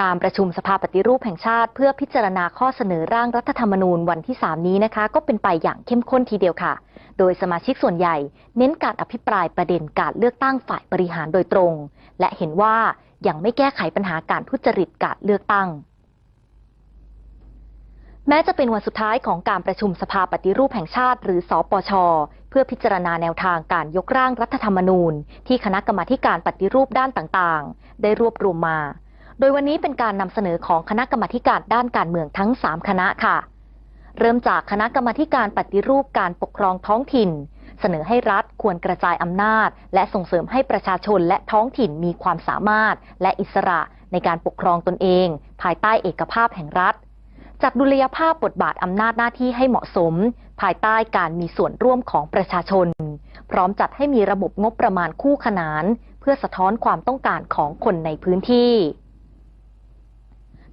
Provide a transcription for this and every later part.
การประชุมสภาปฏิรูปแห่งชาติ เพื่อพิจารณาข้อเสนอร่างรัฐธรรมนูญวันที่ 3 นี้นะคะ ก็เป็นไปอย่างเข้มข้นทีเดียวค่ะ โดยสมาชิกส่วนใหญ่ เน้นการอภิปรายประเด็นการเลือกตั้งฝ่ายบริหารโดยตรง และเห็นว่ายังไม่แก้ไขปัญหาการทุจริตการเลือกตั้ง แม้จะเป็นวันสุดท้ายของการประชุมสภาปฏิรูปแห่งชาติ หรือสอปชเพื่อพิจารณาแนวทางการยกร่างรัฐธรรมนูญ ที่คณะกรรมาการปฏิรูปด้านต่างๆ ได้รวบรวมมา โดยวันนี้เป็นการนำเสนอของคณะกรรมาการด้านการเมืองทั้ง 3 คณะค่ะ เริ่มจากคณะกรรมาการปฏิรูปการปกครองท้องถิ่น เสนอให้รัฐควรกระจายอำนาจ และส่งเสริมให้ประชาชนและท้องถิ่นมีความสามารถ และอิสระในการปกครองตนเอง ภายใต้เอกภาพแห่งรัฐจัดดุลยภาพบทบาทอำนาจหน้าที่ให้เหมาะสม ภายใต้การมีส่วนร่วมของประชาชน พร้อมจัดให้มีระบบงบประมาณคู่ขนาน เพื่อสะท้อนความต้องการของคนในพื้นที่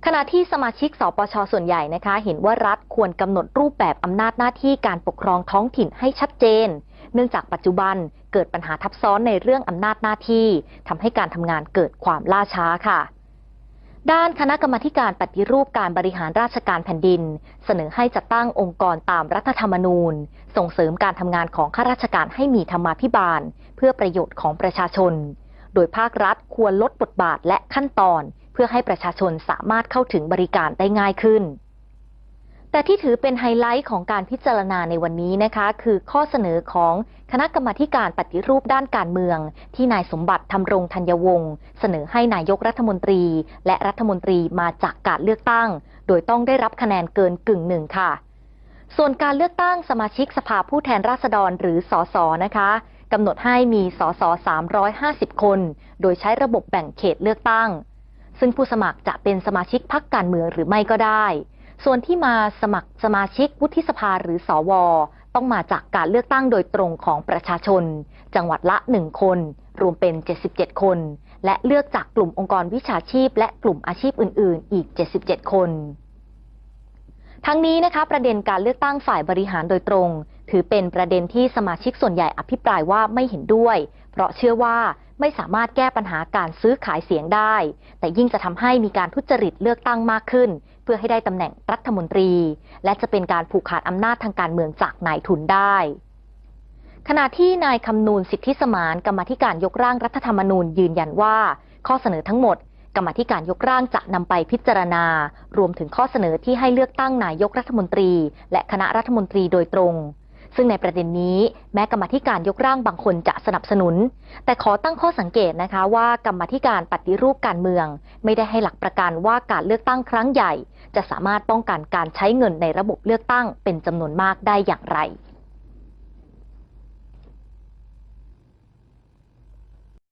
ขณะที่สมาชิกสปชส่วนใหญ่นะคะ เห็นว่ารัฐควรกำหนดรูปแบบอำนาจหน้าที่การปกครองท้องถิ่นให้ชัดเจน เนื่องจากปัจจุบันเกิดปัญหาทับซ้อนในเรื่องอำนาจหน้าที่ทำให้การทำงานเกิดความล่าช้าค่ะ ด้านคณะกรรมการปฏิรูปการบริหารราชการแผ่นดิน เสนอให้จัดตั้งองค์กรตามรัฐธรรมนูญ ส่งเสริมการทำงานของข้าราชการให้มีธรรมาภิบาล เพื่อประโยชน์ของประชาชน โดยภาครัฐควรลดบทบาทและขั้นตอน เพื่อให้ประชาชนสามารถเข้าถึงบริการได้ง่ายขึ้น แต่ที่ถือเป็นไฮไลท์ของการพิจารณาในวันนี้นะคะ คือข้อเสนอของคณะกรรมาการปฏิรูปด้านการเมือง ที่นายสมบัติทำรงธัญวงศ์เสนอให้นายกรัฐมนตรี และรัฐมนตรีมาจากการเลือกตั้ง โดยต้องได้รับคะแนนเกินกึ่งหนึ่งค่ะ ส่วนการเลือกตั้งสมาชิกสภาผู้แทนราษฎรหรือสสนะคะกำหนดให้มีสส350 คน โดยใช้ระบบแบ่งเขตเลือกตั้ง ซึ่งผู้สมัครจะเป็นสมาชิกพรรคการเมืองหรือไม่ก็ได้ ส่วนที่มาสมัครสมาชิกวุฒิสภาหรือสวต้องมาจากการเลือกตั้งโดยตรงของประชาชน จังหวัดละ 1 คน รวมเป็น 77 คน และเลือกจากกลุ่มองค์กรวิชาชีพ และกลุ่มอาชีพอื่น ๆ อีก 77 คน ทั้งนี้นะคะประเด็นการเลือกตั้งฝ่ายบริหารโดยตรง ถือเป็นประเด็นที่สมาชิกส่วนใหญ่อภิปรายว่าไม่เห็นด้วย เพราะเชื่อว่า ไม่สามารถแก้ปัญหาการซื้อขายเสียงได้ แต่ยิ่งจะทำให้มีการทุจริตเลือกตั้งมากขึ้น เพื่อให้ได้ตำแหน่งรัฐมนตรี และจะเป็นการผูกขาดอำนาจทางการเมืองจากนายทุนได้ขณะที่นายคำนูนสิทธิสมานกรรมธิการยกร่างรัฐธรรมนูญยืนยันว่า ข้อเสนอทั้งหมด กรรมธิการยกร่างจะนำไปพิจารณา รวมถึงข้อเสนอที่ให้เลือกตั้งนายกรัฐมนตรี และคณะรัฐมนตรีโดยตรง ซึ่งในประเด็นนี้แม้กรรมธิการยกร่างบางคนจะสนับสนุน แต่ขอตั้งข้อสังเกตนะคะว่ากรรมธิการปฏิรูปการเมือง ไม่ได้ให้หลักประกันว่าการเลือกตั้งครั้งใหญ่ จะสามารถป้องกันการใช้เงินในระบบเลือกตั้งเป็นจำนวนมากได้อย่างไร